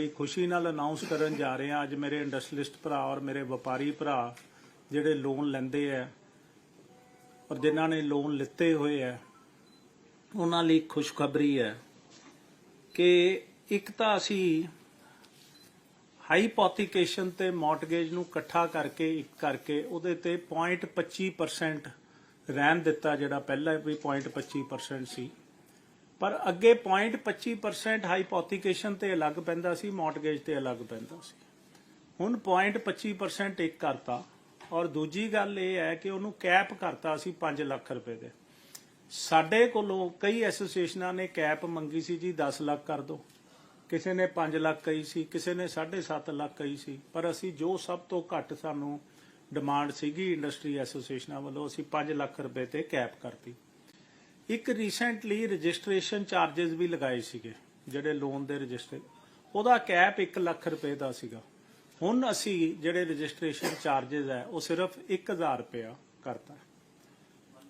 ਬੜੀ ਖੁਸ਼ੀ ਨਾਲ ਅਨਾਉਂਸ ਕਰਨ ਜਾ ਰਹੇ ਹਾਂ। ਅੱਜ ਮੇਰੇ ਇੰਡਸਟਰੀਲਿਸਟ ਭਰਾ ਔਰ ਮੇਰੇ ਵਪਾਰੀ ਭਰਾ ਜਿਹੜੇ ਲੋਨ ਲੈਂਦੇ ਆ ਔਰ ਜਿਨ੍ਹਾਂ ਨੇ ਲੋਨ ਲਿੱਤੇ ਹੋਏ ਆ, ਉਹਨਾਂ ਲਈ ਖੁਸ਼ਖਬਰੀ ਹੈ ਕਿ ਇੱਕ ਤਾਂ ਅਸੀਂ ਹਾਈਪੋਥੀਕੇਸ਼ਨ ਤੇ ਮਾਰਟਗੇਜ ਨੂੰ ਇਕੱਠਾ ਕਰਕੇ, ਇੱਕ ਕਰਕੇ ਉਹਦੇ ਤੇ 0.25% ਰਹਿਣ ਦਿੱਤਾ ਜਿਹੜਾ ਪਹਿਲਾਂ ਵੀ 0.25% ਸੀ। ਪਰ ਅੱਗੇ 0.25% ਹਾਈਪੋਥੀਕੇਸ਼ਨ ਤੇ ਅਲੱਗ ਪੈਂਦਾ ਸੀ ਮਾਰਟਗੇਜ ਤੇ ਅਲੱਗ ਪੈਂਦਾ ਸੀ। ਹੁਣ 0.25% ਇੱਕ ਕਰਤਾ ਔਰ ਦੂਜੀ ਗੱਲ ਇਹ ਹੈ ਕਿ ਉਹਨੂੰ ਕੈਪ ਕਰਤਾ ਸੀ 5 ਲੱਖ ਰੁਪਏ ਦੇ। ਸਾਡੇ ਕੋਲੋਂ ਕਈ ਐਸੋਸੀਏਸ਼ਨਾਂ ਨੇ ਕੈਪ ਮੰਗੀ ਸੀ ਜੀ 10 ਲੱਖ ਕਰ ਦਿਓ ਕਿਸੇ ਨੇ 5 ਲੱਖ ਕਹੀ ਸੀ, ਕਿਸੇ ਨੇ 7.5 ਲੱਖ ਕਹੀ ਸੀ। ਪਰ ਅਸੀਂ ਜੋ ਸਭ ਤੋਂ ਘੱਟ ਸਾਨੂੰ ਡਿਮਾਂਡ ਸੀਗੀ ਇੰਡਸਟਰੀ ਐਸੋਸੀਏਸ਼ਨਾਂ ਵੱਲੋਂ, ਅਸੀਂ 5 ਲੱਖ ਰੁਪਏ ਤੇ ਕੈਪ ਕਰਤੀ। ਇੱਕ ਰੀਸੈਂਟਲੀ ਰਜਿਸਟ੍ਰੇਸ਼ਨ ਚਾਰजेस ਵੀ ਲਗਾਏ ਸੀਗੇ, ਜਿਹੜੇ ਲੋਨ ਦੇ ਰਜਿਸਟਰ ਉਹਦਾ ਕੈਪ 1 ਲੱਖ ਰੁਪਏ ਦਾ ਸੀਗਾ। ਹੁਣ ਅਸੀਂ ਜਿਹੜੇ ਰਜਿਸਟ੍ਰੇਸ਼ਨ ਚਾਰजेस ਹੈ, ਉਹ ਸਿਰਫ 1000 ਰੁਪਏ ਕਰਤਾ